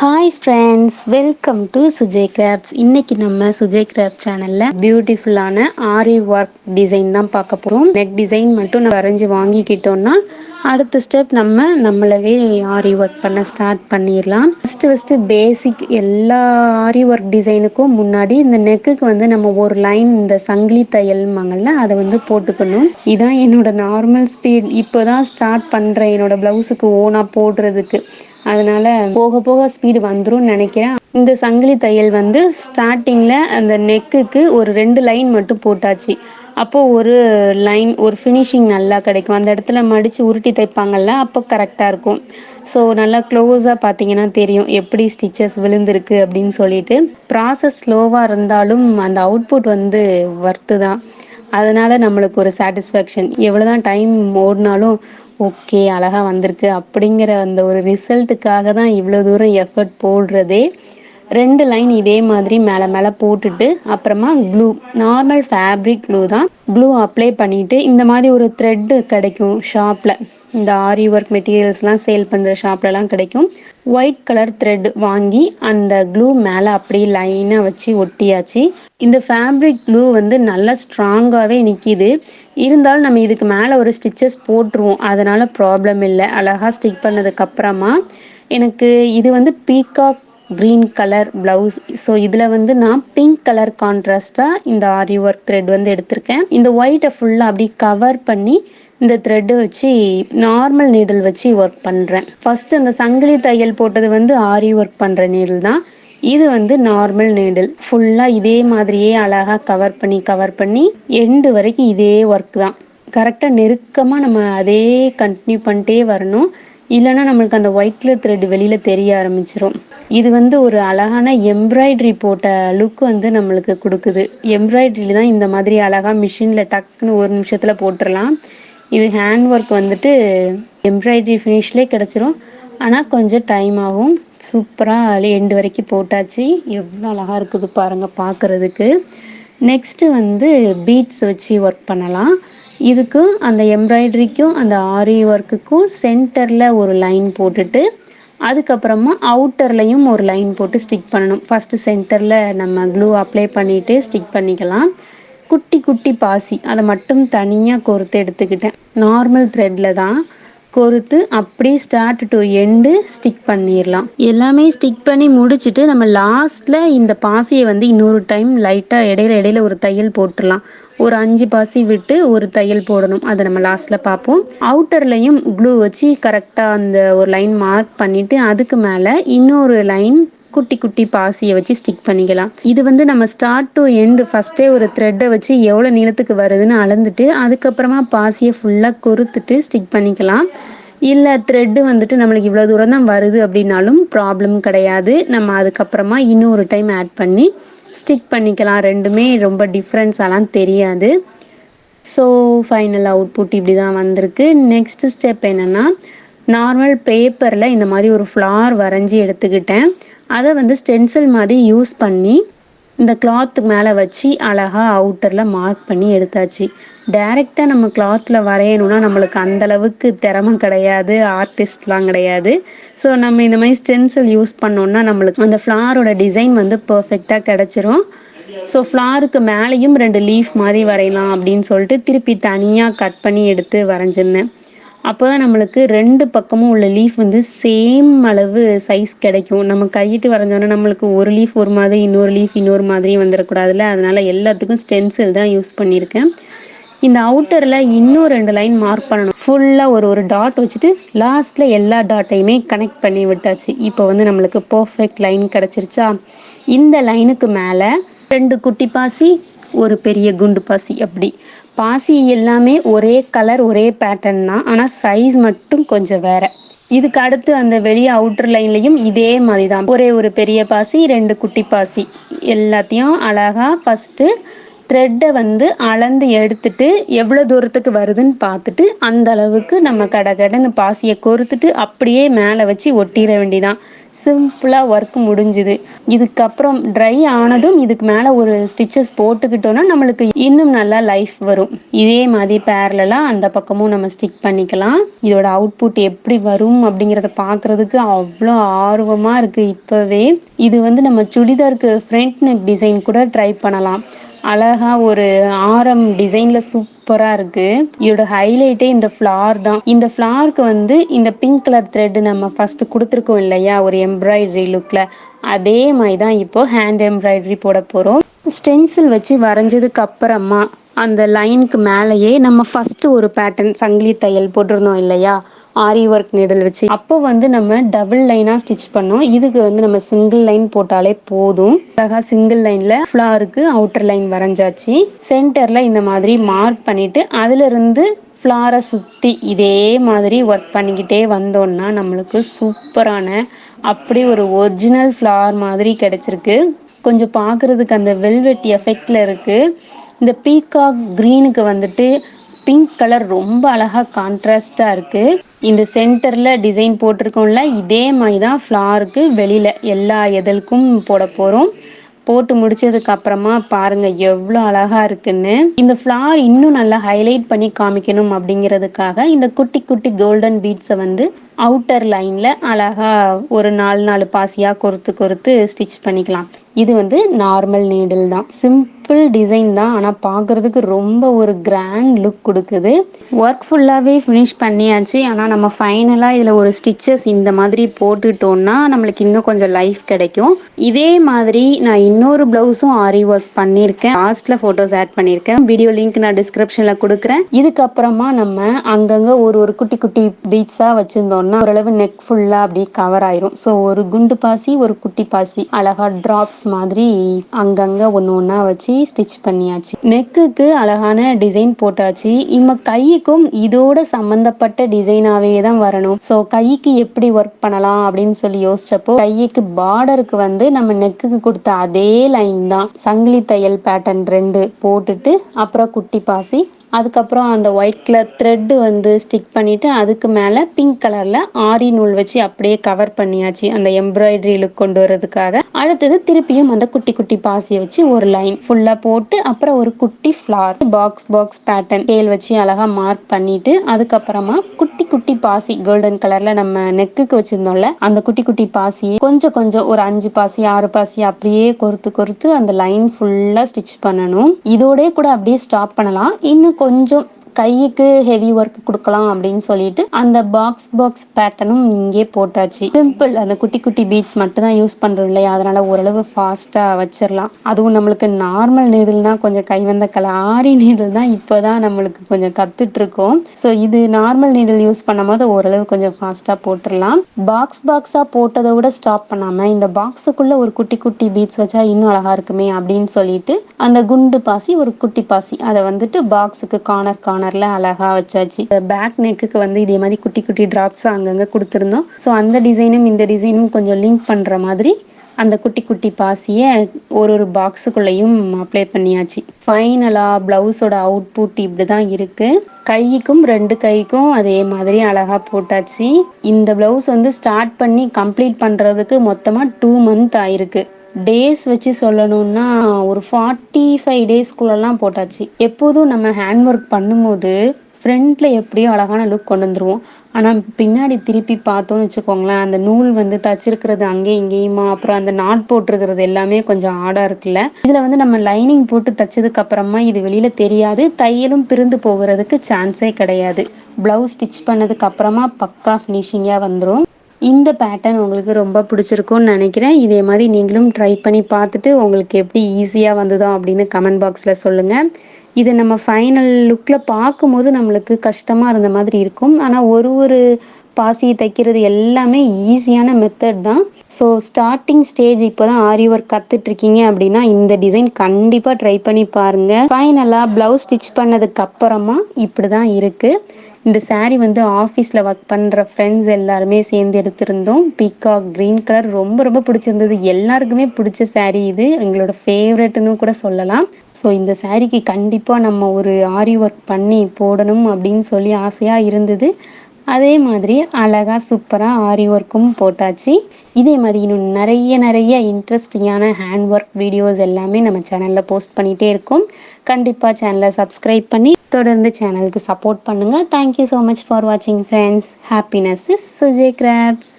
Hi friends welcome to Sujay crafts இன்னைக்கு நம்ம Sujay graph சேனலில் பியூட்டிஃபுல்லான ஆரி ஒர்க் டிசைன் தான் பார்க்க போகிறோம் நெக் டிசைன் மட்டும் நம்ம வரைஞ்சி வாங்கிக்கிட்டோம்னா அடுத்த ஸ்டெப் நம்ம நம்மளவே ஆரி ஒர்க் பண்ண ஸ்டார்ட் பண்ணிடலாம். ஃபஸ்ட்டு ஃபஸ்ட்டு பேசிக் எல்லா ஆரி ஒர்க் டிசைனுக்கும் முன்னாடி இந்த நெக்குக்கு வந்து நம்ம ஒரு லைன் இந்த சங்கிலி தையல்மாங்கல்ல அதை வந்து போட்டுக்கணும். இதான் என்னோட நார்மல் ஸ்பீட் இப்போ தான் ஸ்டார்ட் பண்ணுறேன் என்னோட ப்ளவுஸுக்கு ஓனாக போடுறதுக்கு. அதனால போக போக ஸ்பீடு வந்துடும் நினைக்கிறேன். இந்த சங்கிலி தையல் வந்து ஸ்டார்டிங்கில் அந்த நெக்குக்கு ஒரு ரெண்டு லைன் மட்டும் போட்டாச்சு. அப்போது ஒரு லைன் ஒரு ஃபினிஷிங் நல்லா கிடைக்கும். அந்த இடத்துல மடித்து உருட்டி தைப்பாங்கல்ல அப்போ கரெக்டாக இருக்கும். ஸோ நல்லா க்ளோஸாக பார்த்தீங்கன்னா தெரியும் எப்படி ஸ்டிச்சஸ் விழுந்திருக்கு அப்படின்னு சொல்லிட்டு. ப்ராசஸ் ஸ்லோவாக இருந்தாலும் அந்த அவுட்புட் வந்து ஒர்த்து தான். அதனால் நம்மளுக்கு ஒரு சாட்டிஸ்ஃபேக்ஷன் எவ்வளோ தான் டைம் ஓடினாலும் ஓகே அழகாக வந்திருக்கு அப்படிங்கிற அந்த ஒரு ரிசல்ட்டுக்காக தான் இவ்வளோ தூரம் எஃபர்ட் போடுறதே. ரெண்டு லைன் இதே மாதிரி மேலே மேலே போட்டுட்டு அப்புறமா க்ளூ நார்மல் ஃபேப்ரிக் க்ளூ தான். க்ளூ அப்ளை பண்ணிவிட்டு இந்த மாதிரி ஒரு த்ரெட்டு கிடைக்கும் ஷாப்பில் இந்த ஆரி ஒர்க் மெட்டீரியல்ஸ்லாம் சேல் பண்ணுற ஷாப்லலாம் கிடைக்கும். ஒயிட் கலர் த்ரெட் வாங்கி அந்த க்ளூ மேலே அப்படியே லைனாக வச்சு ஒட்டியாச்சு. இந்த ஃபேப்ரிக் க்ளூ வந்து நல்லா ஸ்ட்ராங்காகவே நிற்கிது இருந்தாலும் நம்ம இதுக்கு மேலே ஒரு ஸ்டிச்சஸ் போட்டுருவோம். அதனால் ப்ராப்ளம் இல்லை. அழகாக ஸ்டிக் பண்ணதுக்கப்புறமா எனக்கு இது வந்து peacock green colour blouse so இதில் வந்து நான் பிங்க் கலர் கான்ட்ராஸ்டாக இந்த ஆரி ஒர்க் த்ரெட் வந்து எடுத்திருக்கேன். இந்த ஒயிட்டை ஃபுல்லாக அப்படி கவர் பண்ணி இந்த த்ரெட்டு வச்சு நார்மல் நீடில் வச்சு ஒர்க் பண்ணுறேன் ஃபஸ்ட்டு அந்த சங்கிலி தையல் போட்டது வந்து ஆரி ஒர்க் பண்ணுற நீடில் தான். இது வந்து நார்மல் நீடில் ஃபுல்லாக இதே மாதிரியே அழகாக கவர் பண்ணி கவர் பண்ணி எண்டு வரைக்கும் இதே ஒர்க் தான். கரெக்டாக நெருக்கமாக நம்ம அதே கண்டினியூ பண்ணிட்டே வரணும். இல்லைன்னா நம்மளுக்கு அந்த ஒயிட் கலர் த்ரெட் வெளியில் தெரிய ஆரம்பிச்சிரும். இது வந்து ஒரு அழகான எம்ப்ராய்டரி போட்ட லுக் வந்து நம்மளுக்கு கொடுக்குது. எம்ப்ராய்டரியில் தான் இந்த மாதிரி அழகாக மிஷினில் டக்குன்னு ஒரு நிமிஷத்தில் போட்டுடலாம் இது ஹேண்ட் ஒர்க் வந்துட்டு எம்ப்ராய்டரி ஃபினிஷ்லேயே கிடச்சிரும். ஆனால் கொஞ்சம் டைம் ஆகும். சூப்பராக எண்டு வரைக்கும் போட்டாச்சு. எவ்வளோ அழகாக இருக்குது பாருங்கள் பார்க்குறதுக்கு நெக்ஸ்ட்டு வந்து பீட்ஸ் வச்சு ஒர்க் பண்ணலாம். இதுக்கு அந்த எம்ப்ராய்டரிக்கும் அந்த ஆரி ஒர்க்குக்கும் சென்டரில் ஒரு லைன் போட்டுட்டு அதுக்கப்புறமா அவுட்டர்லேயும் ஒரு லைன் போட்டு ஸ்டிக் பண்ணணும். ஃபஸ்ட்டு சென்டரில் நம்ம க்ளூ அப்ளை பண்ணிவிட்டு ஸ்டிக் பண்ணிக்கலாம். குட்டி குட்டி பாசி. அதை மட்டும் தனியாக கோர்த்து எடுத்துக்கிட்டேன். நார்மல் த்ரெட்டில் தான் கொறுத்து அப்படியே ஸ்டார்ட் டு எண்டு ஸ்டிக் பண்ணிடலாம் எல்லாமே ஸ்டிக் பண்ணி முடிச்சுட்டு நம்ம லாஸ்ட்டில் இந்த பாசியை வந்து இன்னொரு டைம் லைட்டாக இடையில இடையில ஒரு தையல் போட்டுடலாம் ஒரு அஞ்சு பாசி விட்டு ஒரு தையல் போடணும். அதை நம்ம லாஸ்ட்டில் பார்ப்போம். அவுட்டர்லையும் க்ளூ வச்சு கரெக்டாக அந்த ஒரு லைன் மார்க் பண்ணிவிட்டு அதுக்கு மேலே இன்னொரு லைன் குட்டி குட்டி பாசியை வச்சு ஸ்டிக் பண்ணிக்கலாம். இது வந்து நம்ம ஸ்டார்ட் டு எண்டு ஃபஸ்ட்டே ஒரு த்ரெட்டை வச்சு எவ்வளோ நீளத்துக்கு வருதுன்னு அளந்துட்டு அதுக்கப்புறமா பாசியை ஃபுல்லாக கொறுத்துட்டு ஸ்டிக் பண்ணிக்கலாம். இல்லை த்ரெட்டு வந்துட்டு நம்மளுக்கு இவ்வளோ தூரம் தான் வருது அப்படின்னாலும் ப்ராப்ளம் கிடையாது. நம்ம அதுக்கப்புறமா இன்னொரு டைம் ஆட் பண்ணி ஸ்டிக் பண்ணிக்கலாம். ரெண்டுமே ரொம்ப டிஃப்ரென்ஸாலாம் தெரியாது. ஸோ ஃபைனல் அவுட்புட் இப்படி தான் வந்திருக்கு. நெக்ஸ்ட் ஸ்டெப் என்னென்னா நார்மல் பேப்பரில் இந்த மாதிரி ஒரு ஃப்ளார் வரைஞ்சி எடுத்துக்கிட்டேன். அதை வந்து ஸ்டென்சில் மாதிரி யூஸ் பண்ணி இந்த கிளாத்துக்கு மேலே வச்சு அழகாக அவுட்டரில் மார்க் பண்ணி எடுத்தாச்சு. டைரெக்டாக நம்ம கிளாத்தில் வரையணுன்னா நம்மளுக்கு அந்தளவுக்கு திறமை கிடையாது ஆர்டிஸ்ட்லாம் கிடையாது. ஸோ நம்ம இந்த மாதிரி ஸ்டென்சில் யூஸ் பண்ணோன்னா நம்மளுக்கு அந்த ஃப்ளாரோட டிசைன் வந்து பர்ஃபெக்டாக கிடச்சிரும். ஸோ ஃப்ளாருக்கு மேலேயும் ரெண்டு லீஃப் மாதிரி வரையலாம் அப்படின்னு சொல்லிட்டு திருப்பி தனியாக கட் பண்ணி எடுத்து வரைஞ்சிருந்தேன். அப்போ தான் நம்மளுக்கு ரெண்டு பக்கமும் உள்ள லீஃப் வந்து சேம் அளவு சைஸ் கிடைக்கும். நம்ம கையிட்டு வரைஞ்சோன்னா நம்மளுக்கு ஒரு லீஃப் ஒரு மாதிரி இன்னொரு லீஃப் இன்னொரு மாதிரி வந்துடக்கூடாதுல்ல? அதனால் எல்லாத்துக்கும் ஸ்டென்சில் தான் யூஸ் பண்ணியிருக்கேன். இந்த அவுட்டரில் இன்னும் ரெண்டு லைன் மார்க் பண்ணணும். ஃபுல்லாக ஒரு ஒரு டாட் வச்சுட்டு லாஸ்ட்டில் எல்லா டாட்டையுமே கனெக்ட் பண்ணி விட்டாச்சு. இப்போ வந்து நம்மளுக்கு பர்ஃபெக்ட் லைன் கிடச்சிருச்சா? இந்த லைனுக்கு மேலே ரெண்டு குட்டி பாசி ஒரு பெரிய குண்டு பாசி அப்படி. பாசி எல்லாமே ஒரே கலர் ஒரே பேட்டர்ன் தான். ஆனால் சைஸ் மட்டும் கொஞ்சம் வேற. இதுக்கு அடுத்து அந்த வெளியே அவுட்டர் லைன்லையும் இதே மாதிரி தான் ஒரே ஒரு பெரிய பாசி ரெண்டு குட்டி பாசி. எல்லாத்தையும் அழகாக ஃபஸ்ட்டு த்ரெட்டை வந்து அளந்து எடுத்துட்டு எவ்வளோ தூரத்துக்கு வருதுன்னு பார்த்துட்டு அந்த அளவுக்கு நம்ம கடை கடைன்னு பாசியை கொறுத்துட்டு அப்படியே மேலே வச்சு ஒட்டிட வேண்டிதான். சிம்பிளாக ஒர்க் முடிஞ்சுது. இதுக்கப்புறம் ட்ரை ஆனதும் இதுக்கு மேலே ஒரு ஸ்டிச்சஸ் போட்டுக்கிட்டோன்னா நம்மளுக்கு இன்னும் நல்லா லைஃப் வரும். இதே மாதிரி பேரலாம் அந்த பக்கமும் நம்ம ஸ்டிக் பண்ணிக்கலாம். இதோட அவுட்புட் எப்படி வரும் அப்படிங்கிறத பார்க்குறதுக்கு அவ்வளோ ஆர்வமாக இருக்குது இப்போவே. இது வந்து நம்ம சுடிதாருக்கு ஃப்ரண்ட் நெக் டிசைன் கூட ட்ரை பண்ணலாம். அழகா ஒரு ஆரம் டிசைனில் சூப்பராக இருக்குது இதோட ஹைலைட்டே இந்த ஃப்ளார் தான். இந்த ஃப்ளார்க்கு வந்து இந்த பிங்க் கலர் த்ரெட் நம்ம ஃபஸ்ட்டு கொடுத்துருக்கோம் இல்லையா? ஒரு எம்ப்ராய்டரி லுக்கில் அதே மாதிரி தான் இப்போது ஹேண்ட் எம்ப்ராய்டரி போட போகிறோம் ஸ்டென்சில் வச்சு வரைஞ்சதுக்கு அப்புறமா அந்த லைனுக்கு மேலேயே நம்ம ஃபஸ்ட்டு ஒரு பேட்டர்ன் சங்கிலி தையல் போட்டிருந்தோம் இல்லையா? ஆரி ஒர்க் நிடல் வச்சு. அப்போ வந்து நம்ம டபுள் லைனாக ஸ்டிச் பண்ணோம். இதுக்கு வந்து நம்ம சிங்கிள் லைன் போட்டாலே போதும். அழகா சிங்கிள் லைனில் ஃப்ளாருக்கு அவுட்டர் லைன் வரைஞ்சாச்சு. சென்டரில் இந்த மாதிரி மார்க் பண்ணிவிட்டு அதிலிருந்து ஃப்ளாரை சுற்றி இதே மாதிரி ஒர்க் பண்ணிக்கிட்டே வந்தோன்னா நம்மளுக்கு சூப்பரான அப்படி ஒரு ஒரிஜினல் ஃப்ளார் மாதிரி கிடச்சிருக்கு. கொஞ்சம் பார்க்குறதுக்கு அந்த வெல்வெட் எஃபெக்டில் இருக்குது இந்த பீகாக் க்ரீனுக்கு வந்துட்டு பிங்க் கலர் ரொம்ப அழகாக கான்ட்ராஸ்டாக இருக்குது இந்த சென்டரில் டிசைன் போட்டிருக்கோம்ல இதே மாதிரி தான் ஃப்ளாருக்கு வெளியில் எல்லா எதழுக்கும் போட போகிறோம் போட்டு முடிச்சதுக்கு அப்புறமா பாருங்க எவ்வளோ அழகா இருக்குன்னு. இந்த ஃப்ளார் இன்னும் நல்லா ஹைலைட் பண்ணி காமிக்கணும் அப்படிங்கிறதுக்காக இந்த குட்டி குட்டி கோல்டன் பீட்ஸை வந்து அவுட்டர் லைனில் அழகா ஒரு நாலு நாலு பாசியாக கொறுத்து கொறுத்து ஸ்டிச் பண்ணிக்கலாம். இது வந்து நார்மல் நீடில் தான். சிம்பிள் டிசைன் தான் ஆனால் பார்க்குறதுக்கு ரொம்ப ஒரு கிராண்ட் லுக் கொடுக்குது. ஒர்க் ஃபுல்லாகவே ஃபினிஷ் பண்ணியாச்சு. ஆனால் நம்ம ஃபைனலாக இதில் ஒரு ஸ்டிச்சஸ் இந்த மாதிரி போட்டுட்டோம்னா நம்மளுக்கு இன்னும் கொஞ்சம் லைஃப் கிடைக்கும். இதே மாதிரி நான் இன்னொரு ப்ளவுஸும் ஆரி ஒர்க் பண்ணியிருக்கேன். லாஸ்ட்டில் ஃபோட்டோஸ் ஆட் பண்ணியிருக்கேன். வீடியோ லிங்க் நான் டிஸ்கிரிப்ஷனில் கொடுக்குறேன். இதுக்கப்புறமா நம்ம அங்கங்கே ஒரு ஒரு குட்டி குட்டி பீட்ஸாக வச்சுருந்தோம்னா ஓரளவு நெக் ஃபுல்லாக அப்படி கவர் ஆயிரும். ஸோ ஒரு குண்டு பாசி ஒரு குட்டி பாசி. அழகா ட்ராப்ஸ் மாதிரி அங்கங்கே ஒன்று ஒன்றா வச்சு ஸ்டிச் பண்ணியாச்சு. நெக்குக்கு அழகான டிசைன் போட்டாச்சு. இம்ம கைக்கும் இதோட சம்மந்தப்பட்ட டிசைனாகவே தான் வரணும். ஸோ கைக்கு எப்படி ஒர்க் பண்ணலாம் அப்படின்னு சொல்லி யோசிச்சப்போ கைக்கு பார்டருக்கு வந்து நம்ம நெக்குக்கு கொடுத்த அதே லைன் தான். சங்கிலி தையல் பேட்டர்ன் ரெண்டு போட்டுட்டு அப்புறம் குட்டி பாசி அதுக்கப்புறம் அந்த ஒயிட் கலர் த்ரெட்டு வந்து ஸ்டிக் பண்ணிவிட்டு அதுக்கு மேலே பிங்க் கலரில் ஆரி நூல் வச்சு அப்படியே கவர் பண்ணியாச்சு. அந்த எம்ப்ராய்டரி லுக் கொண்டு வரதுக்காக அடுத்தது திருப்பியும் அந்த குட்டி குட்டி பாசியை வச்சு ஒரு லைன் ஃபுல்லாக போட்டு அப்புறம் ஒரு குட்டி ஃப்ளார் பாக்ஸ் பாக்ஸ் பேட்டர்ன் டேல் வச்சு அழகாக மார்க் பண்ணிட்டு அதுக்கப்புறமா குட்டி குட்டி பாசி கோல்டன் கலரில் நம்ம நெக்குக்கு வச்சுருந்தோம்ல அந்த குட்டி குட்டி பாசியை கொஞ்சம் கொஞ்சம் ஒரு அஞ்சு பாசி ஆறு பாசி அப்படியே கொறுத்து கொறுத்து அந்த லைன் ஃபுல்லாக ஸ்டிச் பண்ணணும். இதோடய கூட அப்படியே ஸ்டாப் பண்ணலாம். இன்னும் கொஞ்சம் கைக்கு ஹெவி ஒர்க் கொடுக்கலாம் அப்படின்னு சொல்லிட்டு அந்த பாக்ஸ் பாக்ஸ் பேட்டர்னும் இங்கே போட்டாச்சு. சிம்பிள் அந்த குட்டி குட்டி பீட்ஸ் மட்டும் தான் யூஸ் பண்ணுறோம் இல்லையா? அதனால ஓரளவு ஃபாஸ்ட்டாக வச்சிடலாம் அதுவும் நம்மளுக்கு நார்மல் நீடில்னா கொஞ்சம் கை வந்த கலை ஆரி நீடில் தான் இப்போ தான் நம்மளுக்கு கொஞ்சம் கற்றுட்டு இருக்கோம் ஸோ இது நார்மல் நீடில் யூஸ் பண்ணும்போது ஓரளவு கொஞ்சம் ஃபாஸ்ட்டாக போட்டுடலாம் பாக்ஸ் பாக்ஸாக போட்டதை விட ஸ்டாப் பண்ணாமல் இந்த பாக்ஸுக்குள்ளே ஒரு குட்டி குட்டி பீட்ஸ் வச்சா இன்னும் அழகாக இருக்குமே அப்படின்னு சொல்லிட்டு அந்த குண்டு பாசி ஒரு குட்டி பாசி அதை வந்துட்டு பாக்ஸுக்கு கார்னர் கார்னர் கார்னரில் அழகாக வச்சாச்சு. பேக் நெக்குக்கு வந்து இதே மாதிரி குட்டி குட்டி ட்ராப்ஸ் அங்கங்கே கொடுத்துருந்தோம். ஸோ அந்த டிசைனும் இந்த டிசைனும் கொஞ்சம் லிங்க் பண்ணுற மாதிரி அந்த குட்டி குட்டி பாசியை ஒரு ஒரு பாக்ஸுக்குள்ளேயும் அப்ளை பண்ணியாச்சு. ஃபைனலாக ப்ளவுஸோட அவுட்புட் இப்படி தான் இருக்குது கைக்கும் ரெண்டு கைக்கும் அதே மாதிரி அழகாக போட்டாச்சு. இந்த ப்ளவுஸ் வந்து ஸ்டார்ட் பண்ணி கம்ப்ளீட் பண்ணுறதுக்கு மொத்தமாக டூ மந்த் ஆயிருக்கு. டேஸ் வச்சு சொல்லணும்னா ஒரு ஃபார்ட்டி ஃபைவ் டேஸ்க்குள்ளெல்லாம் போட்டாச்சு. எப்போதும் நம்ம ஹேண்ட் ஒர்க் பண்ணும்போது ஃப்ரண்ட்டில் எப்படியோ அழகான லுக் கொண்டு வந்துருவோம். ஆனால் பின்னாடி திருப்பி பார்த்தோன்னு வச்சுக்கோங்களேன் அந்த நூல் வந்து தச்சிருக்கிறது அங்கேயும் இங்கேயுமா அப்புறம் அந்த நாட் போட்டிருக்கிறது எல்லாமே கொஞ்சம் ஆடாக இருக்குல்ல. இதில் வந்து நம்ம லைனிங் போட்டு தச்சதுக்கு அப்புறமா இது வெளியில் தெரியாது. தையலும் பிரிந்து போகிறதுக்கு சான்ஸே கிடையாது. ப்ளவுஸ் ஸ்டிச் பண்ணதுக்கு அப்புறமா பக்கா ஃபினிஷிங்காக வந்துடும் இந்த பேட்டர்ன் உங்களுக்கு ரொம்ப பிடிச்சிருக்கும்னு நினைக்கிறேன். இதே மாதிரி நீங்களும் ட்ரை பண்ணி பார்த்துட்டு உங்களுக்கு எப்படி ஈஸியாக வந்ததோ அப்படின்னு கமெண்ட் பாக்ஸில் சொல்லுங்கள் இது நம்ம ஃபைனல் லுக்கில் பார்க்கும்போது நம்மளுக்கு கஷ்டமாக இருந்த மாதிரி இருக்கும். ஆனால் ஒரு ஒரு பாசியை தைக்கிறது எல்லாமே ஈஸியான மெத்தட் தான். ஸோ ஸ்டார்டிங் ஸ்டேஜ் இப்போ தான் ஆரி ஒர்க் கற்றுட்ருக்கீங்க அப்படின்னா இந்த டிசைன் கண்டிப்பாக ட்ரை பண்ணி பாருங்கள் ஃபைனலாக ப்ளவுஸ் ஸ்டிச் பண்ணதுக்கு அப்புறமா இப்படி தான் இருக்குது இந்த சாரீ வந்து ஆஃபீஸில் ஒர்க் பண்ணுற ஃப்ரெண்ட்ஸ் எல்லாருமே சேர்ந்து எடுத்திருந்தோம். பீகாக் க்ரீன் கலர் ரொம்ப ரொம்ப பிடிச்சிருந்தது. எல்லாருக்குமே பிடிச்ச சாரீ இது. எங்களோட ஃபேவரெட்னு கூட சொல்லலாம். ஸோ இந்த சாரீக்கு கண்டிப்பாக நம்ம ஒரு ஆரி ஒர்க் பண்ணி போடணும் அப்படின்னு சொல்லி ஆசையாக இருந்தது. அதே மாதிரி அழகாக சூப்பராக ஆரி ஒர்க்கும் போட்டாச்சு. இதே மாதிரி இன்னும் நிறைய நிறைய இன்ட்ரெஸ்டிங்கான ஹேண்ட் ஒர்க் வீடியோஸ் எல்லாமே நம்ம சேனலில் போஸ்ட் பண்ணிகிட்டே இருக்கோம். கண்டிப்பாக சேனலை சப்ஸ்கிரைப் பண்ணி தொடர்ந்து சேனலுக்கு சப்போர்ட் பண்ணுங்கள் thank you so much for வாட்சிங் friends happiness is Suje crafts